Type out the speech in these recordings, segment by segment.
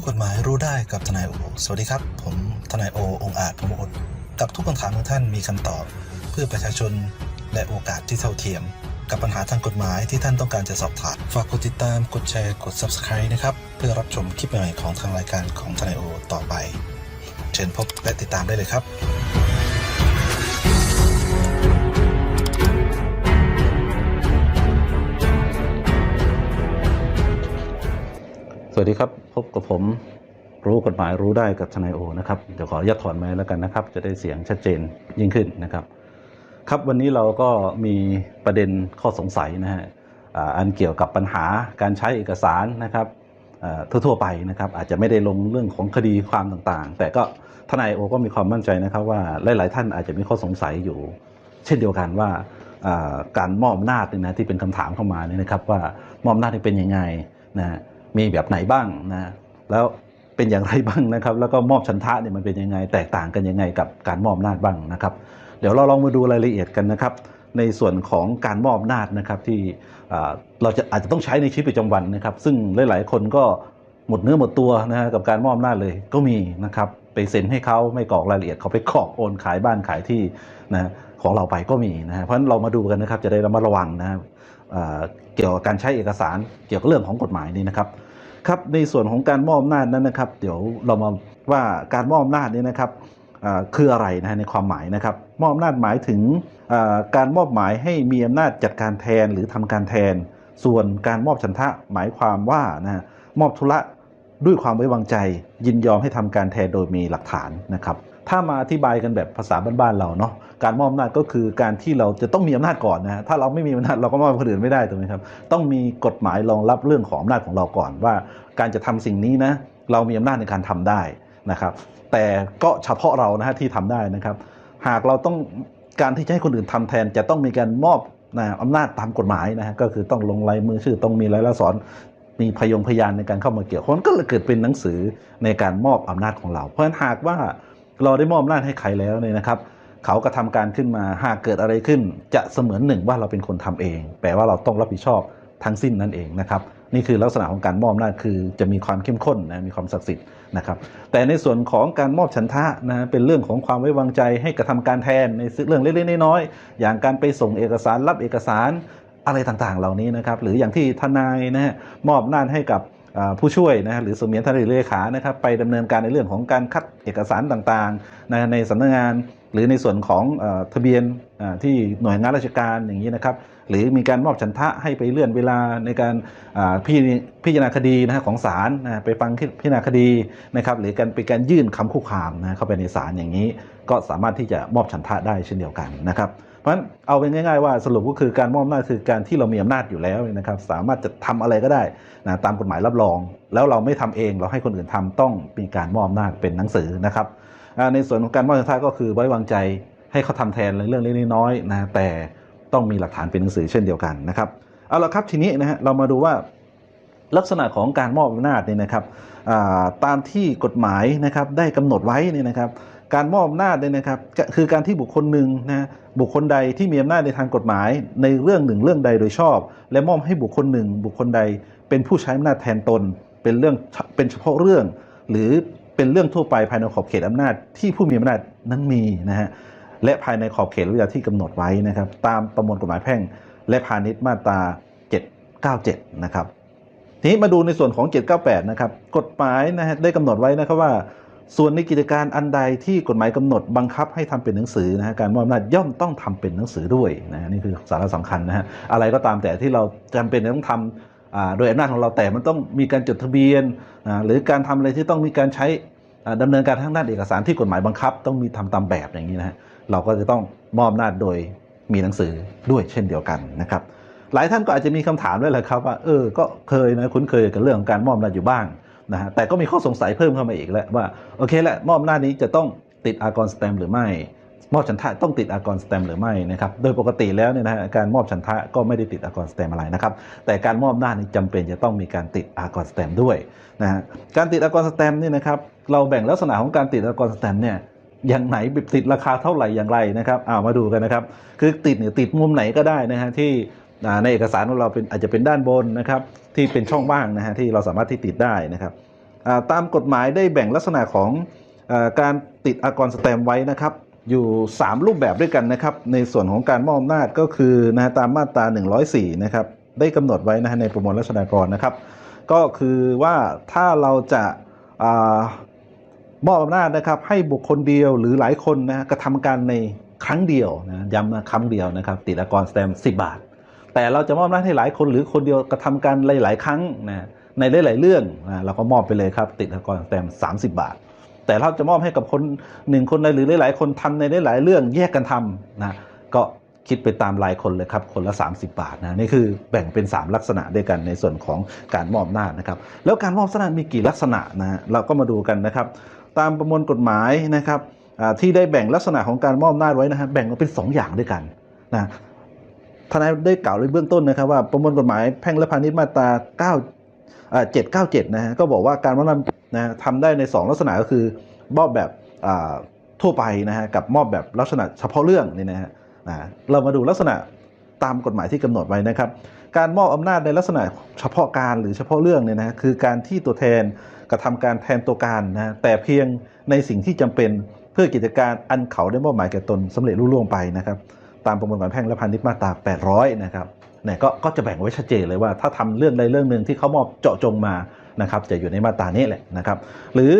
รู้กฎหมายรู้ได้กับทนายโอ สวัสดีครับ ผมทนายโอ องอาจพมอดกับทุกคำถามของท่านมีคำตอบ เพื่อประชาชนและโอกาสที่เท่าเทียม กับปัญหาทางกฎหมายที่ท่านต้องการจะสอบถาม ฝากกดติดตาม กดแชร์ กด subscribe นะครับ เพื่อรับชมคลิปใหม่ของทางรายการของทนายโอ ต่อไป เชิญพบและติดตามได้เลยครับสวัสดีครับ บกับผมรู้กฎหมายรู้ได้กับทนายโอนะครับเดี๋ยวขออนุญาตถอนไม้แล้วกันนะครับ จะได้เสียงชัดเจนยิ่งขึ้นนะครับ ครับวันนี้เราก็มีประเด็นข้อสงสัยนะฮะอ่าอันเกี่ยวกับปัญหาการใช้เอกสารนะครับอ่าทั่วๆไปนะครับอาจจะไม่ได้ลงเรื่องของคดีความต่างๆ แต่ก็ทนายโอก็มีความมั่นใจนะครับว่าหลาย ๆ ท่านอาจจะมีข้อสงสัยอยู่ เช่นเดียวกันว่าอ่าการมอบอำนาจเนี่ยนะที่เป็นคำถามเข้ามาเนี่ยนะครับว่ามอบอำนาจนี่เป็นยังไงนะฮะ มีแบบไหนบ้างนะแล้วเป็นอย่างไรบ้างนะครับ แล้วก็มอบชันทะเนี่ยมันเป็นยังไง แตกต่างกันยังไงกับการมอบอำนาจบ้างนะครับ เดี๋ยวเราลองมาดูรายละเอียดกันนะครับ ในส่วนของการมอบอำนาจนะครับที่เราจะอาจจะต้องใช้ในชีวิตประจำวันนะครับ ซึ่งหลาย ๆ คนก็หมดเนื้อหมดตัวนะฮะกับการมอบอำนาจเลยก็มีนะครับไปเซ็นให้เขาไม่กรอกรายละเอียดเขาไปกรอกโอนขายบ้านขายที่นะของเราไปก็มีนะฮะเพราะฉะนั้นเรามาดูกันนะครับจะได้ระมัดระวังนะครับ เกี่ยวกับการใช้เอกสารเกี่ยวกับเรื่องของกฎหมายนี้นะครับครับในส่วนของการมอบอำนาจนั้นนะครับ เดี๋ยวเรามาว่าการมอบอำนาจนี้นะครับคืออะไรนะในความหมายนะครับ มอบอำนาจหมายถึงการมอบหมายให้มีอำนาจจัดการแทนหรือทำการแทน ส่วนการมอบฉันทะหมายความว่านะมอบธุระด้วยความไว้วางใจ ยินยอมให้ทำการแทนโดยมีหลักฐานนะครับ ถ้ามาอธิบายกันแบบภาษาบ้านๆเราเนาะการมอบอำนาจก็คือการที่เราจะต้องมีอำนาจก่อนนะถ้าเราไม่มีอำนาจเราก็มอบให้คนอื่นไม่ได้ถูกไหมครับ ต้องมีกฎหมายรองรับเรื่องของอำนาจของเราก่อนว่า การจะทำสิ่งนี้นะเรามีอำนาจในการทำได้นะครับ แต่ก็เฉพาะเรานะฮะที่ทำได้นะครับ หากเราต้องการที่จะให้คนอื่นทำแทนจะต้องมีการมอบนะอำนาจตามกฎหมายนะฮะก็คือต้องลงลายมือชื่อต้องมีลายลักษณ์อักษรมีพยงพยานในการเข้ามาเกี่ยวข้องก็เลยเกิดเป็นหนังสือในการมอบอำนาจของเรา เพราะฉะนั้นหากว่า เราได้มอบอำนาให้ใครแล้วเนี่ยนะครับ เขากระทำการขึ้นมาหากเกิดอะไรขึ้น จะเสมือนหนึ่งว่าเราเป็นคนทำเอง แปลว่าเราต้องรับผิดชอบทั้งสิ้นนั่นเองนะครับนี่คือลักษณะของการมอบอำนาคือจะมีความเข้มข้นนะมีความศักดิ์สิทธิ์นะครับ แต่ในส่วนของการมอบฉันทะนะเป็นเรื่องของความไว้วางใจให้กระทำการแทนในเรื่องเล็กๆน้อยๆอย่างการไปส่งเอกสารรับเอกสารอะไรต่างๆ เหล่านี้นะครับ หรืออย่างที่ทนายนะฮะมอบอำนาให้กับ ผู้ช่วยนะหรือสมียนทนายเลขานะครับไปดำเนินการในเรื่องของการคัดเอกสารต่างๆนะในสำนักงาน หรือในส่วนของทะเบียนที่หน่วยงานราชการอย่างนี้นะครับ หรือมีการมอบฉันทะให้ไปเลื่อนเวลาในการพิจารณาคดีนะของศาลนะไปฟังพิจารณาคดีนะครับ หรือการเป็นการยื่นคำคุกคามนะเข้าไปในศาลอย่างนี้ ก็สามารถที่จะมอบฉันทะได้เช่นเดียวกันนะครับ เพราะฉะนั้นเอาเป็นง่ายๆว่าสรุปก็คือการมอบอำนาจคือการที่เรามีอำนาจอยู่แล้วนะครับ สามารถจะทำอะไรก็ได้นะตามกฎหมายรับรอง แล้วเราไม่ทำเองเราให้คนอื่นทำต้องมีการมอบอำนาจเป็นหนังสือนะครับในส่วนของการมอบฉันทะก็คือไว้วางใจให้เขาทำแทนในเรื่องเล็กๆน้อยๆนะแต่ต้องมีหลักฐานเป็นหนังสือเช่นเดียวกันนะครับเอาละครับทีนี้นะฮะเรามาดูว่าลักษณะของการมอบอำนาจเนี่ยนะครับตามที่กฎหมายนะครับได้กำหนดไว้เนี่ยนะครับ การมอบอำนาจเนี่ยนะครับคือการที่บุคคลหนึ่งนะบุคคลใดที่มีอำนาจในทางกฎหมาย ในเรื่องหนึ่งเรื่องใดโดยชอบ และมอบให้บุคคลหนึ่ง บุคคลใดเป็นผู้ใช้อำนาจแทนตน เป็นเรื่องเป็นเฉพาะเรื่อง หรือเป็นเรื่องทั่วไปภายในขอบเขตอำนาจที่ผู้มีอำนาจนั้นมีนะฮะและภายในขอบเขตระยะที่กำหนดไว้นะครับ ตามประมวลกฎหมายแพ่ง และพาณิชย์มาตรา 797 นะครับทีนี้มาดูในส่วนของ 798 นะครับ กฎหมายนะฮะได้กำหนดไว้นะครับว่า ส่วนในกิจการอันใดที่กฎหมายกำหนดบังคับให้ทำเป็นหนังสือนะฮะการมอบอำนาจย่อมต้องทำเป็นหนังสือด้วยนะนี่คือสาระสำคัญนะฮะอะไรก็ตามแต่ที่เราจำเป็นจะต้องทำอ่าโดยอำนาจของเราแต่มันต้องมีการจดทะเบียน หรือการทำอะไรที่ต้องมีการใช้อ่าดำเนินการทางด้านเอกสารที่กฎหมายบังคับ ต้องมีทำตามแบบอย่างนี้นะฮะเราก็จะต้องมอบอำนาจโดยมีหนังสือด้วยเช่นเดียวกันนะครับหลายท่านก็อาจจะมีคำถามด้วยแหละครับว่าเออก็เคยนะคุ้นเคยกับเรื่องของการมอบอำนาจอยู่บ้าง นะฮะแต่ก็มีข้อสงสัยเพิ่มเข้ามาอีกแล้วว่าโอเคแหละมอบอำนานี้จะต้องติดอากรสแตมหรือไม่ มอบฉันทะต้องติดอากรสแตมหรือไม่นะครับโดยปกติแล้วเนี่ยนะฮะการมอบฉันทะก็ไม่ได้ติดอากรสแตมอะไรนะครับแต่การมอบอำนานี้จำเป็นจะต้องมีการติดอากรสแตมด้วยนะฮะการติดอากรสแตมนี่นะครับเราแบ่งลักษณะของการติดอากรสแตมเนี่ยอย่างไหนติดราคาเท่าไหร่อย่างไรนะครับอ่ามาดูกันนะครับ คือติดเนี่ยติดมุมไหนก็ได้นะฮะที่ ในเอกสารของเราเป็นอาจจะเป็นด้านบนนะครับที่เป็นช่องว่างนะฮะที่เราสามารถที่ติดได้นะครับตามกฎหมายได้แบ่งลักษณะของอการติดอากรสแตมไว้นะครับอยู่ 3 รูปแบบด้วยกันนะครับในส่วนของการมอบอำนาจก็คือนะฮะตามมาตรา 104 นะครับได้กำหนดไว้นะฮะในประมวลรัษฎากรนะครับ ก็คือว่าถ้าเราจะอามอบอำนาจนะครับให้บุคคลเดียวหรือหลายคนนะฮะกระทำการในครั้งเดียวนะย้ำนะครั้งเดียวนะครับติดอากรสแตม10 บาท แต่เราจะมอบอำนาให้หลายคนหรือคนเดียวกระทำการหลาย ๆ ครั้งนะในหลาย ๆ เรื่องนะเราก็มอบไปเลยครับ ติดอากรสแตม30 บาท แต่เราจะมอบให้กับคนหนึ่งคนใดหรือหลาย ๆ คนทำในหลาย ๆ เรื่องแยกกันทำนะก็คิดไปตามรายคนเลยครับ คนละ 30 บาทนะนี่คือแบ่งเป็น 3 ลักษณะด้วยกันในส่วนของการมอบอำนานะครับ แล้วการมอบอำนาจมีกี่ลักษณะนะเราก็มาดูกันนะครับ ตามประมวลกฎหมายนะครับที่ได้แบ่งลักษณะของการมอบอำนาจไว้นะฮะแบ่งออกเป็น 2 อย่างด้วยกันนะ ทนายได้กล่าวไว้เบื้องต้นนะครับว่าประมวลกฎหมายแพ่งและพาณิชย์มาตรา9อ่า797 นะฮะก็บอกว่าการมอบอำนาจนะทำได้ใน 2 ลักษณะก็คือมอบแบบทั่วไปนะฮะกับมอบแบบลักษณะเฉพาะเรื่องนี่นะฮะเรามาดูลักษณะตามกฎหมายที่กำหนดไว้นะครับ การมอบอำนาจในลักษณะเฉพาะการหรือเฉพาะเรื่องเนี่ยนะคือการที่ตัวแทนกระทำการแทนตัวการนะแต่เพียงในสิ่งที่จำเป็นเพื่อกิจการอันเขาได้มอบหมายแก่ตนสำเร็จรุ่ล่วงไปนะครับ ตามประมวลกฎหมายแพ่งและพาณิชย์มาตรา 800 นะครับเนี่ยก็ก็จะแบ่งไว้ชัดเจนเลยว่าถ้าทำเรื่องใดเรื่องหนึ่งที่เขามอบเจาะจงมานะครับจะอยู่ในมาตรานี้แหละนะครับ หรือ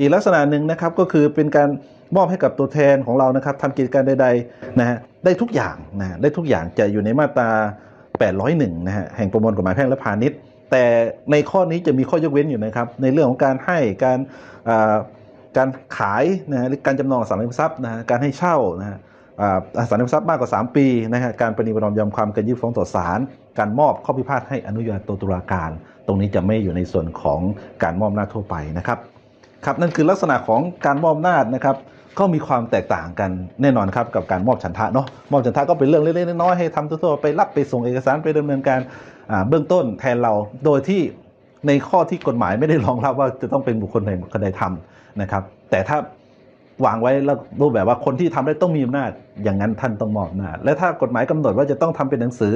อีกลักษณะหนึ่งนะครับก็คือเป็นการมอบให้กับตัวแทนของเรานะครับทำกิจการใดๆนะฮะได้ทุกอย่างนะฮะได้ทุกอย่างจะอยู่ในมาตรา 801 นะฮะแห่งประมวลกฎหมายแพ่งและพาณิชย์ แต่ในข้อนี้จะมีข้อยกเว้นอยู่นะครับ ในเรื่องของการให้การอ่าการขายนะฮะหรือการจำนองสังหาริมทรัพย์นะฮะการให้เช่านะฮะ อ่าอสังหาริมทรัพย์มากกว่า 3 ปีนะฮะการประนีประนอมยอมความกันยื่นฟ้องต่อศาลการมอบข้อพิพาทให้อนุญาโตตุลาการ ตรงนี้จะไม่อยู่ในส่วนของการมอบอำนาทั่วไปนะครับครับนั่นคือลักษณะของการมอบอำนานะครับก็มีความแตกต่างกันแน่นอนครับกับการมอบฉันทะเนาะมอบฉันทะก็เป็นเรื่องเล็กๆน้อยๆให้ทำทั่วๆไปรับไปส่งเอกสารไปดำเนินการเบื้องต้นแทนเราโดยที่ในข้อที่กฎหมายไม่ได้รองรับว่าจะต้องเป็นบุคคลใดบุคคลใดทำนะครับ แต่ถ้า วางไว้แล้วรูปแบบว่าคนที่ทำได้ต้องมีอำนาจ อย่างนั้นท่านต้องมอบอำนาจ และถ้ากฎหมายกำหนดว่าจะต้องทำเป็นหนังสือ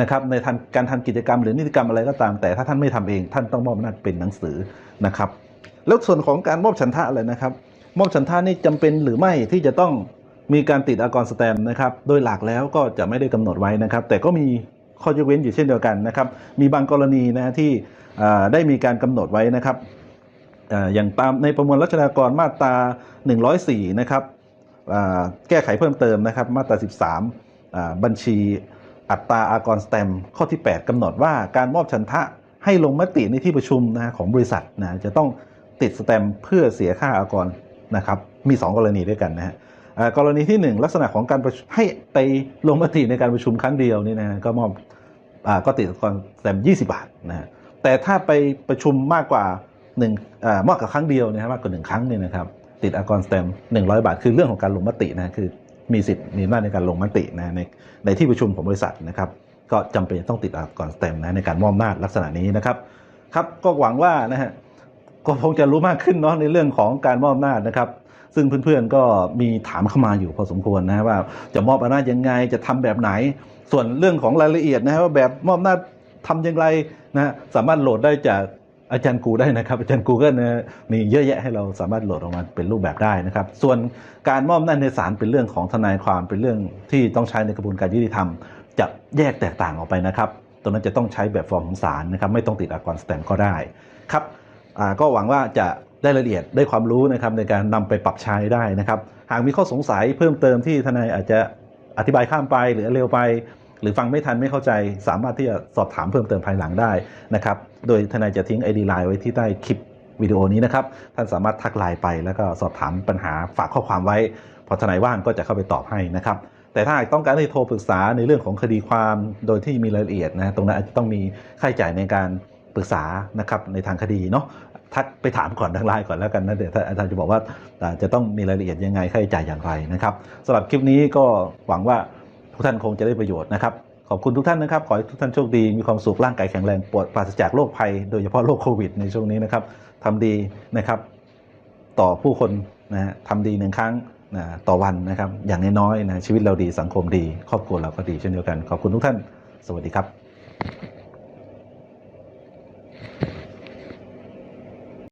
นะครับในทางการทำกิจกรรมหรือนิติกรรมอะไรก็ตาม แต่ถ้าท่านไม่ทำเอง ท่านต้องมอบอำนาจเป็นหนังสือนะครับ แล้วส่วนของการมอบฉันทะอะไรนะครับ มอบฉันทะนี่จำเป็นหรือไม่ที่จะต้องมีการติดอากรสแตมนะครับ โดยหลักแล้วก็จะไม่ได้กำหนดไว้นะครับ แต่ก็มีข้อยกเว้นอยู่เช่นเดียวกันนะครับ มีบางกรณีนะที่ได้มีการกำหนดไว้นะครับ อย่างตามในประมวลรัชฎากรมาตรา 104 นะครับแก้ไขเพิ่มเติมนะครับมาตรา 13อ่าบัญชีอัตราอากรสแตมข้อที่ 8กำหนดว่าการมอบฉันทะให้ลงมติในที่ประชุมนะฮะของบริษัทนะจะต้องติดสแตมเพื่อเสียค่าอากรนะครับมี 2 กรณีด้วยกันนะฮะกรณีที่ 1 ลักษณะของการรให้ไปลงมติในการประชุมครั้งเดียวนี่นะก็มอบอก็ติดอากรสแตม20 บาทนะฮะแต่ถ้าไปประชุมมากกว่า1อ่า มากกว่าครั้งเดียวนะฮะมากกว่า1ครั้งเนี่ยนะครับติดอากรสแตมป์100บาท คือเรื่องของการลงมตินะคือมีสิทธิ์มีอำนาจในการลงมตินะในในที่ประชุมของบริษัทนะครับก็จำเป็นต้องติดอากรสแตมนะในการมอบอำนาจลักษณะนี้นะครับครับก็หวังว่านะฮะก็คงจะรู้มากขึ้นเนาะในเรื่องของการมอบอำนาจนะครับซึ่งเพื่อนๆก็มีถามเข้ามาอยู่พอสมควรนะว่าจะมอบอำนาจยังไงจะทำแบบไหน ส่วนเรื่องของรายละเอียดนะฮะว่าแบบมอบอำนาจทำอย่างไรนะฮะสามารถโหลดได้จาก อาจารย์กูได้นะครับ อาจารย์กูก็นะฮะมีเยอะแยะให้เราสามารถโหลดออกมาเป็นรูปแบบได้นะครับ ส่วนการมอบอำนาในศาลเป็นเรื่องของทนายความเป็นเรื่องที่ต้องใช้ในกระบวนการยุติธรรม จะแยกแตกต่างออกไปนะครับตรงนั้นจะต้องใช้แบบฟอร์มของศาลนะครับไม่ต้องติดอากรสแตม์ก็ได้ครับก็หวังว่าจะได้รายละเอียดได้ความรู้นะครับในการนำไปปรับใช้ได้นะครับ หากมีข้อสงสัยเพิ่มเติมที่ทนายอาจจะอธิบายข้ามไปหรือเร็วไป หรือฟังไม่ทันไม่เข้าใจสามารถที่จะสอบถามเพิ่มเติมภายหลังได้นะครับ โดยทนายจะทิ้ง ID ไลน์ไว้ที่ใต้คลิปวิดีโอนี้นะครับ ท่านสามารถทักไลน์ไปแล้วก็สอบถามปัญหาฝากข้อความไว้ พอทนายว่างก็จะเข้าไปตอบให้นะครับ แต่ถ้าต้องการให้โทรปรึกษาในเรื่องของคดีความโดยที่มีรายละเอียดนะตรงนั้นอาจจะต้องมีค่าใช้จ่ายในการปรึกษานะครับในทางคดีเนาะทักไปถามก่อนทางไลน์ก่อนแล้วกันนะเดี๋ยวอาจารย์จะบอกว่าจะต้องมีรายละเอียดยังไงค่าใช้จ่ายอย่างไรนะครับสำหรับคลิปนี้ก็หวังว่า กท่านคงจะได้ประโยชน์นะครับ ขอบคุณทุกท่านนะครับ ขอให้ทุกท่านโชคดีมีความสุขร่างกายแข็งแรงปลอดปราศจากโรคภัย โดยเฉพาะโรคโควิด ในช่วงนี้นะครับทำดีนะครับ ต่อผู้คนนะฮะทำดีหนึ่งครั้งนะต่อวันนะครับ อย่างน้อยๆนะชีวิตเราดีสังคมดี ครอบครัวเราก็ดีเช่นเดียวกัน ขอบคุณทุกท่าน สวัสดีครับ